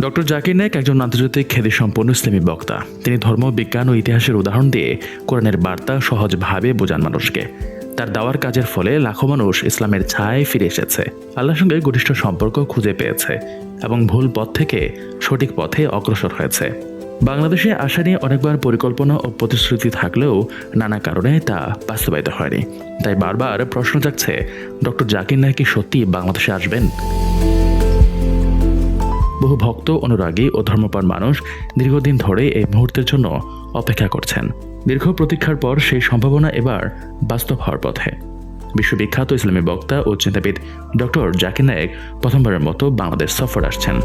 Doctor Zakir Naik একজন আন্তর্জাতিক খ্যাতিসম্পন্ন ইসলামী বক্তা। তিনি ধর্ম, বিজ্ঞান ও ইতিহাসের উদাহরণ দিয়ে কোরআনের বার্তা সহজভাবে বোঝান মানুষকে। তার দাওয়ার কাজের ফলে লাখো মানুষ ইসলামের ছায় ফিরে এসেছে। আল্লাহর সঙ্গে ঘনিষ্ঠ সম্পর্ক খুঁজে পেয়েছে এবং ভুল পথ থেকে সঠিক পথে অগ্রসর হয়েছে। বাংলাদেশে আসা নিয়ে অনেকবার পরিকল্পনা ও প্রতিশ্রুতি থাকলেও নানা কারণে তা বাস্তবায়িত হয়নি। তাই বারবার প্রশ্ন জাগছে, ডক্টর জাকির নায়েক কি সত্যি বাংলাদেশে আসবেন? বহু ভক্ত, অনুরাগী ও ধর্মপ্রাণ মানুষ দীর্ঘদিন ধরে এই মুহূর্তের জন্য অপেক্ষা করছেন। দীর্ঘ প্রতীক্ষার পর সেই সম্ভাবনা এবার বাস্তব হওয়ার পথে। বিশ্ববিখ্যাত ইসলামী বক্তা ও চিন্তাবিদ ডক্টর জাকির নায়েক প্রথমবারের মতো বাংলাদেশ সফর আসছেন।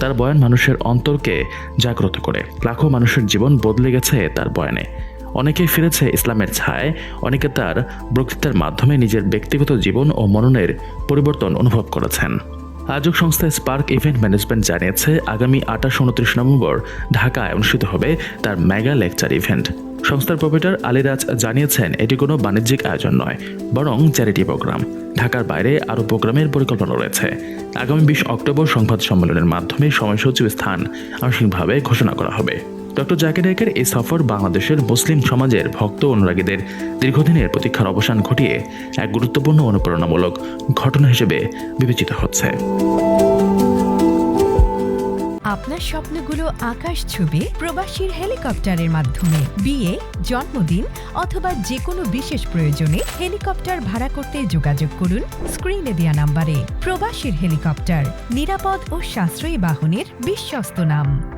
তার বয়ান মানুষের অন্তরকে জাগ্রত করে। লাখো মানুষের জীবন বদলে গেছে তার বয়ানে। অনেকে ফিরেছে ইসলামের ছায়, অনেকে তার বক্তৃতার মাধ্যমে নিজের ব্যক্তিগত জীবন ও মননের পরিবর্তন অনুভব করেছেন। আয়োজক সংস্থা স্পার্ক ইভেন্ট ম্যানেজমেন্ট জানিয়েছে, আগামী আঠাশ উনত্রিশ নভেম্বর ঢাকায় অনুষ্ঠিত হবে তার মেগা লেকচার ইভেন্ট। সংস্থার প্রোপাইটার আলিরাজ জানিয়েছেন, এটি কোনো বাণিজ্যিক আয়োজন নয়, বরং চ্যারিটি প্রোগ্রাম। ঢাকার বাইরে আরও প্রোগ্রামের পরিকল্পনা রয়েছে। আগামী বিশ অক্টোবর সংবাদ সম্মেলনের মাধ্যমে সময়সূচি স্থান আনুষ্ঠানিকভাবে ঘোষণা করা হবে। ডক্টর জাকির নায়কের এই সফর বাংলাদেশের মুসলিম সমাজের ভক্ত অনুরাগীদের দীর্ঘদিনের প্রতীক্ষার অবসান ঘটিয়ে এক গুরুত্বপূর্ণ অনুপ্রেরণামূলক ঘটনা হিসেবে বিবেচিত হচ্ছে। আপনার স্বপ্নগুলো আকাশ ছুবে প্রবাসীর হেলিকপ্টারের মাধ্যমে। বিয়ে, জন্মদিন অথবা যে কোনো বিশেষ প্রয়োজনে হেলিকপ্টার ভাড়া করতে যোগাযোগ করুন স্ক্রিনে দেওয়া নাম্বারে। প্রবাসীর হেলিকপ্টার, নিরাপদ ও সাশ্রয়ী বাহনের বিশ্বস্ত নাম।